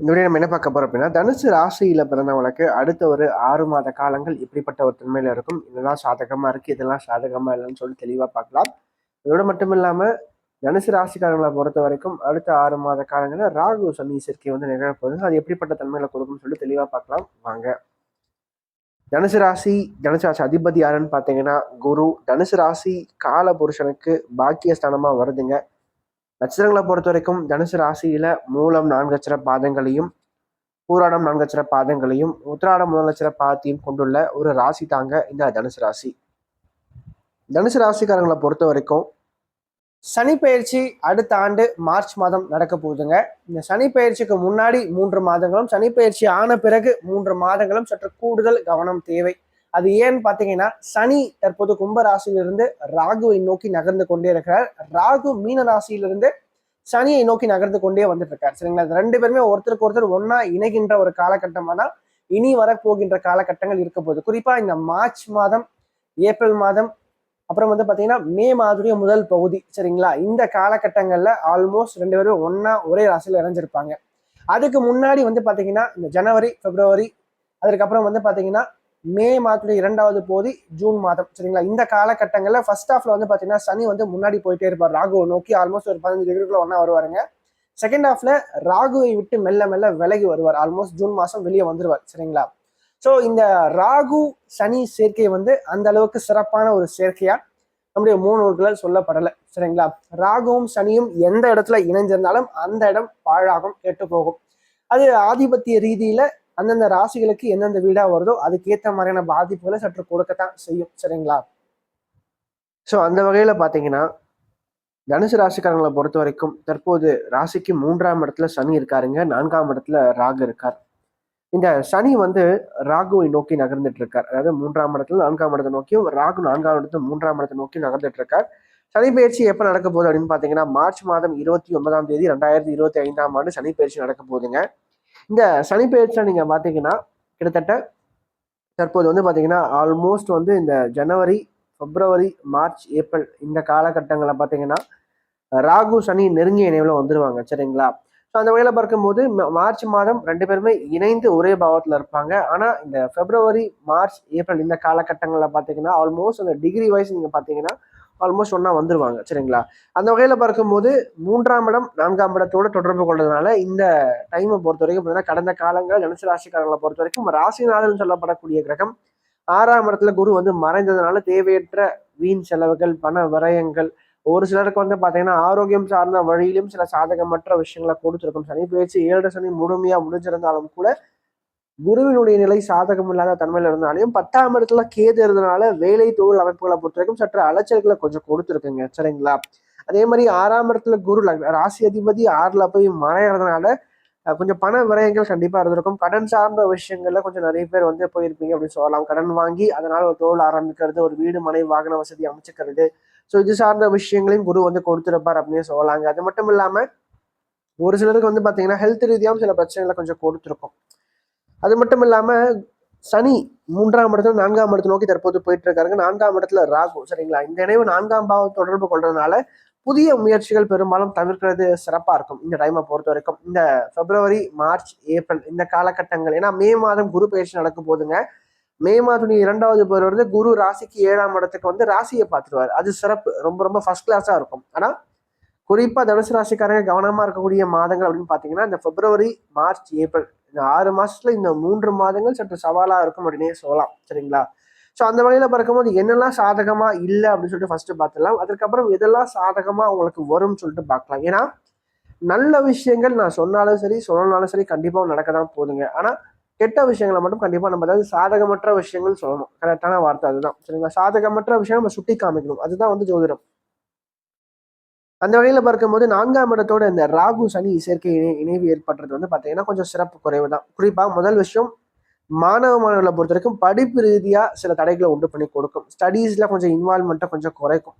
இந்த வீடியோ நம்ம என்ன பார்க்க போறோம் அப்படின்னா தனுசு ராசியில பிறந்தவங்களுக்கு அடுத்த ஒரு ஆறு மாத காலங்கள் இப்படிப்பட்ட ஒரு தன்மையில இருக்கும். இதெல்லாம் சாதகமா இருக்கு இதெல்லாம் சாதகமா இல்லைன்னு சொல்லி தெளிவா பார்க்கலாம். இதோட மட்டும் இல்லாம தனுசு ராசிக்காரங்களை பொறுத்த வரைக்கும் அடுத்த ஆறு மாத காலங்களில் ராகு சனி சேர்க்கை வந்து நிகழப்போகுது அது எப்படிப்பட்ட தன்மையில கொடுக்கும்னு சொல்லி தெளிவா பார்க்கலாம். வாங்க. தனுசு ராசி தனுசு ராசி அதிபதி யாருன்னு பார்த்தீங்கன்னா குரு. தனுசு ராசி கால புருஷனுக்கு பாக்கியஸ்தானமா வருதுங்க. நட்சத்திரங்களை பொறுத்த வரைக்கும் தனுசு ராசியில மூலம் நான்கு பாதங்களையும் பூராடம் நான்கு அச்சர பாதங்களையும் உத்திராடம் முதல் அச்சர பாதத்தையும் கொண்டுள்ள ஒரு ராசி தாங்க இந்த தனுசு ராசி. தனுசு ராசிக்காரங்களை பொறுத்த வரைக்கும் சனி பயிற்சி அடுத்த ஆண்டு மார்ச் மாதம் நடக்க போகுதுங்க. இந்த சனி பயிற்சிக்கு முன்னாடி மூன்று மாதங்களும் சனி பயிற்சி ஆன பிறகு மூன்று மாதங்களும் சற்று கூடுதல் கவனம் தேவை. அது ஏன்னு பார்த்தீங்கன்னா சனி தற்போது கும்ப ராசியிலிருந்து ராகுவை நோக்கி நகர்ந்து கொண்டே இருக்கிறார். ராகு மீன ராசியிலிருந்து சனியை நோக்கி நகர்ந்து கொண்டே வந்துட்டு இருக்கார் சரிங்களா ரெண்டு பேருமே ஒருத்தருக்கு ஒருத்தர் ஒன்னா இணைகின்ற ஒரு காலகட்டமாக தான் இனி வரப்போகின்ற காலகட்டங்கள் இருக்க போகுது. குறிப்பா இந்த மார்ச் மாதம் ஏப்ரல் மாதம் அப்புறம் வந்து பார்த்தீங்கன்னா மே மாதத்துடைய முதல் பகுதி. சரிங்களா? இந்த காலகட்டங்களில் ஆல்மோஸ்ட் ரெண்டு பேரும் ஒன்னா ஒரே ராசியில் இணைஞ்சிருப்பாங்க. அதுக்கு முன்னாடி வந்து பார்த்தீங்கன்னா இந்த ஜனவரி பிப்ரவரி அதுக்கப்புறம் வந்து பார்த்தீங்கன்னா மே மாதத்துடைய இரண்டாவது போதி ஜூன் மாதம் சரிங்களா? இந்த காலகட்டங்களில் ஃபர்ஸ்ட் ஹாஃப்ல வந்து பார்த்தீங்கன்னா சனி வந்து முன்னாடி போயிட்டே இருப்பார். ராகுவை நோக்கி ஆல்மோஸ்ட் ஒரு பதினஞ்சு டிகிரிக்குள்ள ஒன்றா வருவாருங்க. செகண்ட் ஹாஃப்ல ராகுவை விட்டு மெல்ல மெல்ல விலகி வருவார். ஆல்மோஸ்ட் ஜூன் மாதம் வெளியே வந்துருவார் சரிங்களா? ஸோ இந்த ராகு சனி சேர்க்கை வந்து அந்த அளவுக்கு சிறப்பான ஒரு சேர்க்கையா நம்முடைய மூணூர்களால் சொல்லப்படலை சரிங்களா? ராகுவும் சனியும் எந்த இடத்துல இணைஞ்சிருந்தாலும் அந்த இடம் பாழாகும் கெட்டு போகும். அது ஆதிபத்திய ரீதியில அந்தந்த ராசிகளுக்கு எந்தெந்த வீடா வருதோ அதுக்கேற்ற மாதிரியான பாதிப்புகளை சற்று கொடுக்கத்தான் செய்யும். சரிங்களா? ஸோ அந்த வகையில பாத்தீங்கன்னா தனுசு ராசிக்காரங்களை பொறுத்த வரைக்கும் தற்போது ராசிக்கு மூன்றாம் இடத்துல சனி இருக்காருங்க. நான்காம் இடத்துல ராகு இருக்கார். இந்த சனி வந்து ராகுவை நோக்கி நகர்ந்துட்டு இருக்கார். அதாவது மூன்றாம் இடத்துல நான்காம் இடத்தை நோக்கியும் ராகு நான்காம் இடத்துல மூன்றாம் இடத்தை நோக்கி நகர்ந்துட்டு இருக்கார். சனி பயிற்சி எப்போ நடக்க போகுது அப்படின்னு பார்த்தீங்கன்னா மார்ச் மாதம் இருபத்தி ஒன்பதாம் தேதி ரெண்டாயிரத்தி இருபத்தி ஐந்தாம் ஆண்டு சனி பயிற்சி நடக்க போகுதுங்க. இந்த சனி பயிற்சியில் நீங்கள் பார்த்தீங்கன்னா கிட்டத்தட்ட தற்போது வந்து பார்த்தீங்கன்னா ஆல்மோஸ்ட் வந்து இந்த ஜனவரி பிப்ரவரி மார்ச் ஏப்ரல் இந்த காலகட்டங்களில் பார்த்தீங்கன்னா ராகு சனி நெருங்கிய இணைவில் வந்துருவாங்க. சரிங்களா? ஸோ அந்த வகையில் பார்க்கும்போது மார்ச் மாதம் ரெண்டு பேருமே இணைந்து ஒரே பாவத்தில் இருப்பாங்க. ஆனால் இந்த பிப்ரவரி மார்ச் ஏப்ரல் இந்த காலகட்டங்களில் பார்த்தீங்கன்னா ஆல்மோஸ்ட் அந்த டிகிரி வைஸ் நீங்கள் பார்த்தீங்கன்னா ஆல்மோஸ்ட் ஒன்றா வந்துருவாங்க சரிங்களா? அந்த வகையில் பார்க்கும்போது மூன்றாம் இடம் நான்காம் இடத்தோடு தொடர்பு கொள்றதுனால இந்த டைமை பொறுத்த வரைக்கும் பார்த்தீங்கன்னா கடந்த காலங்கள் தனுசு ராசிக்காரங்களை பொறுத்த வரைக்கும் ராசிநாதன் சொல்லப்படக்கூடிய கிரகம் ஆறாம் இடத்துல குரு வந்து மறைந்ததுனால தேவையற்ற வீண் செலவுகள் பண விரயங்கள் ஒரு சிலருக்கு வந்து பார்த்தீங்கன்னா ஆரோக்கியம் சார்ந்த வழியிலும் சில சாதகமற்ற விஷயங்களை கொடுத்துருக்கும். சனி பேச்சு ஏழரை சனி முழுமையாக முடிஞ்சிருந்தாலும் கூட குருவினுடைய நிலை சாதகம் இல்லாத தன்மையில இருந்தாலையும் பத்தாம் இடத்துல கேது இருந்தனால வேலை தொழில் அமைப்புகளை பொறுத்த வரைக்கும் சற்று அலைச்சல்களை கொஞ்சம் கொடுத்துருக்குங்க. சரிங்களா? அதே மாதிரி ஆறாம் இடத்துல குரு ராசி அதிபதி ஆறுல போய் மறையறதுனால கொஞ்சம் பண விரயங்கள் கண்டிப்பா இருந்திருக்கும். கடன் சார்ந்த விஷயங்கள்ல கொஞ்சம் நிறைய பேர் வந்து போயிருப்பீங்க அப்படின்னு சொல்லலாம். கடன் வாங்கி அதனால ஒரு தொழில் ஆரம்பிக்கிறது ஒரு வீடு மனை வாகன வசதி அமைச்சுக்கிறது. ஸோ இது சார்ந்த விஷயங்களையும் குரு வந்து கொடுத்துருப்பார் அப்படின்னு சொல்லலாங்க. அது மட்டும் இல்லாம ஒரு சிலருக்கு வந்து பாத்தீங்கன்னா ஹெல்த் ரீதியாகவும் சில பிரச்சனைகளை கொஞ்சம் கொடுத்துருக்கும். அது மட்டும் இல்லாமல் சனி மூன்றாம் இடத்துல நான்காம் இடத்தை நோக்கி தற்போது போயிட்டு இருக்காருங்க நான்காம் இடத்துல ராகு சரிங்களா? இந்த நினைவு நான்காம் பாவம் தொடர்பு கொள்றதுனால புதிய முயற்சிகள் பெரும்பாலும் தவிர்க்கிறது சிறப்பாக இருக்கும் இந்த டைமை பொறுத்த வரைக்கும். இந்த பிப்ரவரி மார்ச் ஏப்ரல் இந்த காலகட்டங்கள். ஏன்னா மே மாதம் குரு பயிற்சி நடக்க போதுங்க. மே மாதம் இரண்டாவது பேர் வந்து குரு ராசிக்கு ஏழாம் இடத்துக்கு வந்து ராசியை பார்த்துருவார். அது சிறப்பு. ரொம்ப ரொம்ப ஃபர்ஸ்ட் கிளாஸாக இருக்கும். ஆனால் குறிப்பாக தனுசு ராசிக்காரங்க கவனமாக இருக்கக்கூடிய மாதங்கள் அப்படின்னு பார்த்தீங்கன்னா இந்த பிப்ரவரி மார்ச் ஏப்ரல் இந்த ஆறு மாசத்துல இந்த மூன்று மாதங்கள் சற்று சவாலா இருக்கும் அப்படின்னே சொல்லலாம். சரிங்களா? ஸோ அந்த வகையில பார்க்கும்போது என்னெல்லாம் சாதகமா இல்லை அப்படின்னு சொல்லிட்டு ஃபர்ஸ்ட் பார்த்துடலாம். அதுக்கப்புறம் எதெல்லாம் சாதகமா உங்களுக்கு வரும்னு சொல்லிட்டு பார்க்கலாம். ஏன்னா நல்ல விஷயங்கள் நான் சொன்னாலும் சரி சொல்லனாலும் சரி கண்டிப்பாக நடக்க தான் போதுங்க. ஆனா கெட்ட விஷயங்களை மட்டும் கண்டிப்பா நம்ம அதாவது சாதகமற்ற விஷயங்கள் சொல்லணும். கரெக்டான வார்த்தை அதுதான். சரிங்களா? சாதகமற்ற விஷயம் நம்ம சுட்டி காமிக்கணும். அதுதான் வந்து ஜோதிடம். அந்த வகையில் பார்க்கும்போது நான்காம் இடத்தோட இந்த ராகு சனி சேர்க்கை இணை இணைவு ஏற்படுறது வந்து பார்த்தீங்கன்னா கொஞ்சம் சிறப்பு குறைவு தான் குறிப்பாக முதல் விஷயம் மாணவ மாணவர்களை பொறுத்த வரைக்கும் படிப்பு ரீதியாக சில தடைகளை உண்டு பண்ணி கொடுக்கும். ஸ்டடீஸில் கொஞ்சம் இன்வால்மெண்ட்டை கொஞ்சம் குறைக்கும்.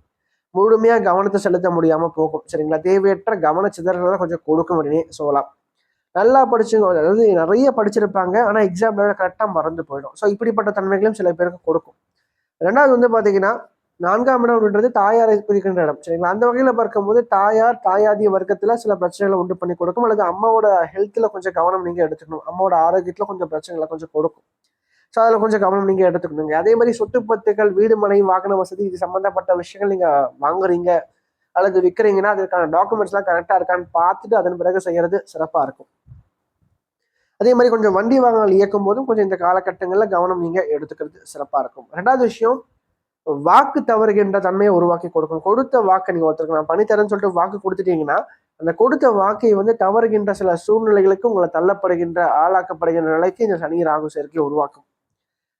முழுமையாக கவனத்தை செலுத்த முடியாமல் போகும். சரிங்களா? தேவையற்ற கவன சிதறல்களை கொஞ்சம் கொடுக்கும் அப்படின்னு சொல்லலாம். நல்லா படிச்சுங்க அதாவது நிறைய படிச்சிருப்பாங்க. ஆனால் எக்ஸாம்ல கரெக்டாக மறந்து போயிடும். ஸோ இப்படிப்பட்ட தன்மைகளும் சில பேருக்கு கொடுக்கும். ரெண்டாவது வந்து பார்த்தீங்கன்னா நான்காம் இடம் அப்படின்றது தாயாரை குறிக்கின்ற இடம். சரிங்களா? அந்த வகையில் பார்க்கும்போது தாயார் தாயாதி வர்க்கத்தில் சில பிரச்சனைகளை உண்டு பண்ணி கொடுக்கும். அல்லது அம்மாவோட ஹெல்த்தில் கொஞ்சம் கவனம் நீங்கள் எடுத்துக்கணும். அம்மாவோட ஆரோக்கியத்தில் கொஞ்சம் பிரச்சனைகளை கொஞ்சம் கொடுக்கும். ஸோ அதில் கொஞ்சம் கவனம் நீங்கள் எடுத்துக்கணுங்க. அதே மாதிரி சொத்து பத்துக்கள் வீடு மனை வாகன வசதி இது சம்மந்தப்பட்ட விஷயங்கள் நீங்கள் வாங்குறீங்க. அல்லது விற்கிறீங்கன்னா அதுக்கான டாக்குமெண்ட்ஸ்லாம் கரெக்டாக இருக்கான்னு பார்த்துட்டு அதன் பிறகு செய்யறது சிறப்பாக இருக்கும். அதே மாதிரி கொஞ்சம் வண்டி வாகனங்கள் இயக்கும் போதும் கொஞ்சம் இந்த காலகட்டங்களில் கவனம் நீங்கள் எடுத்துக்கிறது சிறப்பாக இருக்கும். ரெண்டாவது விஷயம் வாக்கு தவறுகின்ற தன்மையை உருவாக்கி கொடுக்கும். கொடுத்த வாக்கை நீங்கள் ஒருத்தருக்கு நான் பண்ணித்தரேன்னு சொல்லிட்டு வாக்கு கொடுத்துட்டீங்கன்னா அந்த கொடுத்த வாக்கை வந்து தவறுகின்ற சில சூழ்நிலைகளுக்கு உங்களை தள்ளப்படுகின்ற ஆளாக்கப்படுகின்ற நிலைக்கு இந்த சனி ராகு சேர்க்கை உருவாக்கும்.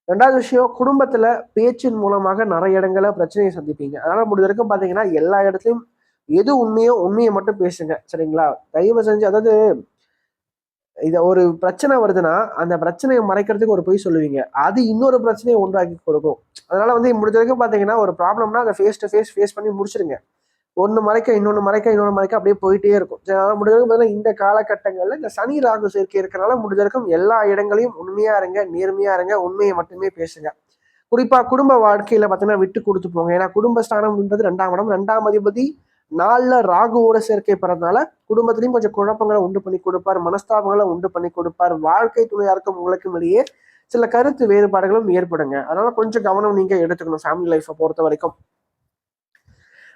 ரெண்டாவது விஷயம் குடும்பத்துல பேச்சின் மூலமாக நிறைய இடங்களில் பிரச்சனையை சந்திப்பீங்க. அதனால முடிஞ்ச வரைக்கும் பார்த்தீங்கன்னா எல்லா இடத்துலையும் எது உண்மையோ உண்மையை மட்டும் பேசுங்க. சரிங்களா? தயவு செஞ்சு அதாவது இதை ஒரு பிரச்சனை வருதுன்னா அந்த பிரச்சனையை மறைக்கிறதுக்கு ஒரு பொய் சொல்லுவீங்க. அது இன்னொரு பிரச்சனையை உண்டாக்கி கொடுக்கும். அதனால வந்து முடிஞ்ச வரைக்கும் பார்த்தீங்கன்னா ஒரு ப்ராப்ளம்னா அதை ஃபேஸ் டு ஃபேஸ் ஃபேஸ் பண்ணி முடிச்சிருங்க. ஒன்று மறைக்க இன்னொன்று மறைக்க இன்னொன்று மறைக்க அப்படியே போயிட்டே இருக்கும். அதனால் முடிஞ்ச வரைக்கும் இந்த காலகட்டங்களில் இந்த சனி ராகு சேர்க்கை இருக்கிறனால முடிஞ்ச வரைக்கும் எல்லா இடங்களையும் உண்மையாக இருங்க நேர்மையாக இருங்க உண்மையை மட்டுமே பேசுங்க. குறிப்பாக குடும்ப வாழ்க்கையில் பார்த்தீங்கன்னா விட்டு கொடுத்து போங்க. ஏன்னா குடும்ப ஸ்தானம்ன்றது ரெண்டாம் இடம். ரெண்டாம் அதிபதி நாளில் ராகுவோட சேர்க்கை பிறந்தனால குடும்பத்திலையும் கொஞ்சம் குழப்பங்களை உண்டு பண்ணி கொடுப்பார் மனஸ்தாபங்களை உண்டு பண்ணி கொடுப்பார். வாழ்க்கை துணையாருக்கும் உங்களுக்கும் இடையே சில கருத்து வேறுபாடுகளும் ஏற்படுங்க. அதனால கொஞ்சம் கவனம் நீங்க எடுத்துக்கணும் ஃபேமிலி லைஃப்பை பொறுத்த வரைக்கும்.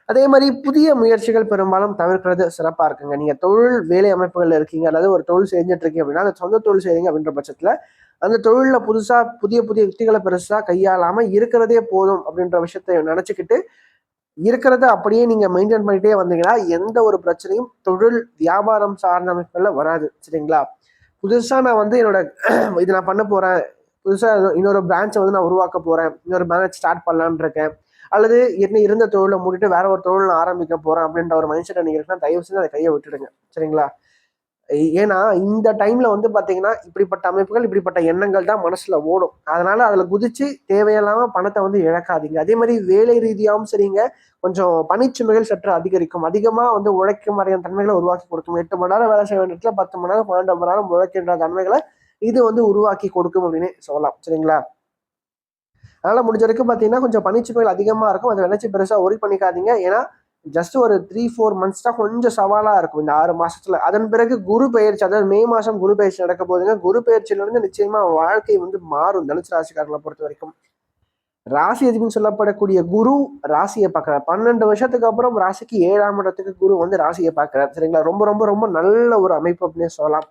அதே மாதிரி புதிய முயற்சிகள் பெரும்பாலும் தவிர்க்கிறது சிறப்பாக இருக்குங்க. நீங்கள் தொழில் வேலை அமைப்புகளில் இருக்கீங்க அல்லது ஒரு தொழில் செஞ்சுட்டு இருக்கீங்க அப்படின்னா அந்த சொந்த தொழில் செய்யுங்க அப்படின்ற பட்சத்தில் அந்த தொழிலில் புதுசாக புதிய புதிய யுக்திகளை பெருசாக கையாளாமல் இருக்கிறதே போதும் அப்படின்ற விஷயத்தை நினச்சிக்கிட்டு இருக்கிறத அப்படியே நீங்கள் மெயின்டைன் பண்ணிட்டே வந்தீங்கன்னா எந்த ஒரு பிரச்சனையும் தொழில் வியாபாரம் சார்ந்த அமைப்புகளில் வராது. சரிங்களா? புதுசாக நான் வந்து என்னோட இது நான் பண்ண போகிறேன் புதுசாக இன்னொரு பிரான்ச்சை வந்து நான் உருவாக்க போகிறேன் இன்னொரு பிரான்ச் ஸ்டார்ட் பண்ணலான் இருக்கேன். அல்லது என்ன இருந்த தொழிலை மூடிட்டு வேற ஒரு தொழில் ஆரம்பிக்க போறேன் அப்படின்ற ஒரு மைண்ட் செட் நீங்க இருக்குன்னா தயவு செஞ்சு அதை கையை விட்டுடுங்க. சரிங்களா? ஏன்னா இந்த டைம்ல வந்து பாத்தீங்கன்னா இப்படிப்பட்ட அமைப்புகள் இப்படிப்பட்ட எண்ணங்கள் தான் மனசுல ஓடும். அதனால அதுல குதிச்சு தேவையில்லாம பணத்தை வந்து இழக்காதீங்க. அதே மாதிரி வேலை ரீதியாகவும் சரிங்க. கொஞ்சம் பணிச்சுமைகள் சற்று அதிகரிக்கும். அதிகமா வந்து உழைக்கும் மாதிரியான தன்மைகளை உருவாக்கி கொடுக்கும். எட்டு மணி நேரம் வேலை செய்ய வேண்டியதுல பத்து மணி நேரம் பன்னெண்டு மணி நேரம் உழைக்கின்ற தன்மைகளை இது வந்து உருவாக்கி கொடுக்கும் அப்படின்னு சொல்லலாம். சரிங்களா? அதனால் முடிஞ்ச வரைக்கும் பார்த்தீங்கன்னா கொஞ்சம் பனிச்சுமைகள் அதிகமாக இருக்கும். அதை நினச்சி பெருசாக ஒரி பண்ணிக்காதீங்க. ஏன்னா ஜஸ்ட் ஒரு த்ரீ ஃபோர் மந்த்ஸ் தான் கொஞ்சம் சவாலாக இருக்கும் இந்த ஆறு மாசத்துல. அதன் பிறகு குரு பயிற்சி அதாவது மே மாதம் குரு பயிற்சி நடக்க போதுங்க குரு பயிற்சியிலிருந்து நிச்சயமாக வாழ்க்கை வந்து மாறும் தனுசு ராசிக்காரர்களை பொறுத்த வரைக்கும். ராசி எதுக்குன்னு சொல்லப்படக்கூடிய குரு ராசியை பார்க்குறாரு. பன்னெண்டு வருஷத்துக்கு அப்புறம் ராசிக்கு ஏழாம் இடத்துக்கு குரு வந்து ராசியை பார்க்குறார். சரிங்களா? ரொம்ப ரொம்ப ரொம்ப நல்ல ஒரு அமைப்பு அப்படின்னு சொல்லலாம்.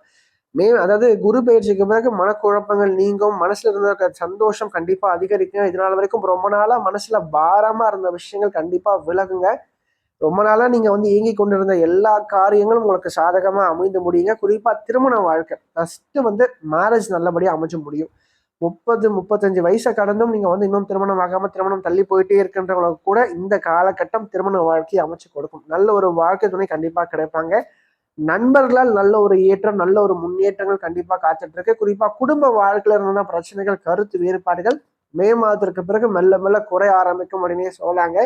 மே அதாவது குரு பயிற்சிக்கு பிறகு மனக்குழப்பங்கள் நீங்கும் மனசுல இருந்த சந்தோஷம் கண்டிப்பா அதிகரிக்கும். இதனால வரைக்கும் ரொம்ப நாளா மனசுல பாரமா இருந்த விஷயங்கள் கண்டிப்பா விலகுங்க. ரொம்ப நாளாக நீங்கள் வந்து இயங்கி கொண்டிருந்த எல்லா காரியங்களும் உங்களுக்கு சாதகமாக அமைந்து முடியுங்க. குறிப்பாக திருமண வாழ்க்கை. ஃபஸ்ட்டு வந்து மேரேஜ் நல்லபடியாக அமைச்ச முடியும். முப்பது முப்பத்தஞ்சு வயசை கடந்தும் நீங்கள் வந்து இன்னும் திருமணம் ஆகாமல் திருமணம் தள்ளி போயிட்டே இருக்கின்றவங்களுக்கு கூட இந்த காலகட்டம் திருமண வாழ்க்கையை அமைச்சு கொடுக்கும். நல்ல ஒரு வாழ்க்கை துணை கண்டிப்பாக கிடைப்பாங்க. நண்பர்களால் நல்ல ஒரு ஏற்றம் நல்ல ஒரு முன்னேற்றங்கள் கண்டிப்பாக காத்துட்டு இருக்கு குறிப்பாக குடும்ப வாழ்க்கையில் இருந்த பிரச்சனைகள் கருத்து வேறுபாடுகள் மே மாதத்திற்கு பிறகு மெல்ல மெல்ல குறைய ஆரம்பிக்கும் அப்படின்னே சொல்லாங்க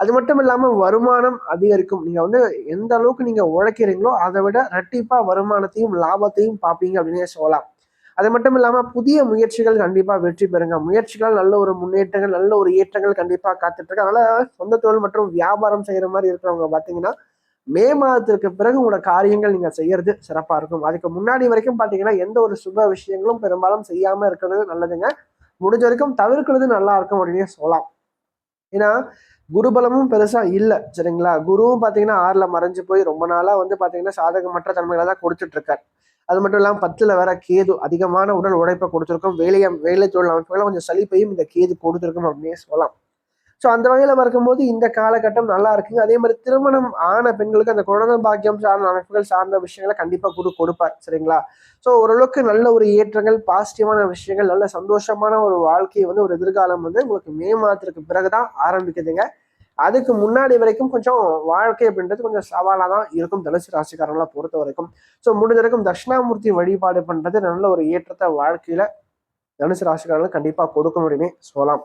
அது மட்டும் இல்லாம வருமானம் அதிகரிக்கும். நீங்க வந்து எந்த அளவுக்கு நீங்க உழைக்கிறீங்களோ அதை விட ரெட்டிப்பா வருமானத்தையும் லாபத்தையும் பார்ப்பீங்க அப்படின்னே சொல்லலாம். அது மட்டும் இல்லாம புதிய முயற்சிகள் கண்டிப்பா வெற்றி பெறுங்க. முயற்சிகள் நல்ல ஒரு முன்னேற்றங்கள் நல்ல ஒரு ஏற்றங்கள் கண்டிப்பா காத்துட்டு இருக்கு. அதனால சொந்த தொழில் மற்றும் வியாபாரம் செய்யற மாதிரி இருக்கிறவங்க பாத்தீங்கன்னா மே மாதத்திற்கு பிறகு உங்களோட காரியங்கள் நீங்க செய்யறது சிறப்பா இருக்கும். அதுக்கு முன்னாடி வரைக்கும் பாத்தீங்கன்னா எந்த ஒரு சுப விஷயங்களும் பெரும்பாலும் செய்யாம இருக்கிறது நல்லதுங்க. முடிஞ்ச வரைக்கும் தவிர்க்கிறது நல்லா இருக்கும் அப்படின்னு சொல்லலாம். ஏன்னா குருபலமும் பெருசா இல்லை சரிங்களா? குருவும் பாத்தீங்கன்னா ஆறுல மறைஞ்சு போய் ரொம்ப நாளா வந்து பாத்தீங்கன்னா சாதகமற்ற தன்மைகளை தான் கொடுத்துட்டு இருக்காரு அது மட்டும் இல்லாமல் பத்துல வேற கேது அதிகமான உடல் உழைப்பை கொடுத்துருக்கும். வேலையை வேலை தொழில் அமைப்புகளை கொஞ்சம் சலிப்பையும் இந்த கேது கொடுத்துருக்கும் அப்படின்னே சொல்லலாம். ஸோ அந்த வகையில் பார்க்கும்போது இந்த காலகட்டம் நல்லா இருக்குங்க. அதே மாதிரி திருமணம் ஆன பெண்களுக்கு அந்த குழந்தை பாக்கியம் சார்ந்த அமைப்புகள் சார்ந்த விஷயங்களை கண்டிப்பாக குரு கொடுப்பார். சரிங்களா? ஸோ ஓரளவுக்கு நல்ல ஒரு ஏற்றங்கள் பாசிட்டிவான விஷயங்கள் நல்ல சந்தோஷமான ஒரு வாழ்க்கையை வந்து ஒரு எதிர்காலம் வந்து உங்களுக்கு மே மாதத்திற்கு பிறகுதான் ஆரம்பிக்குதுங்க. அதுக்கு முன்னாடி வரைக்கும் கொஞ்சம் வாழ்க்கை அப்படின்றது கொஞ்சம் சவாலாக தான் இருக்கும் தனுசு ராசிக்காரங்களை பொறுத்த வரைக்கும். ஸோ முடிஞ்ச வரைக்கும் தட்சிணாமூர்த்தி வழிபாடு பண்ணுறது நல்ல ஒரு ஏற்றத்தை வாழ்க்கையில் தனுசு ராசிக்காரர்கள் கண்டிப்பாக கொடுக்க முடியுமே சொல்லலாம்.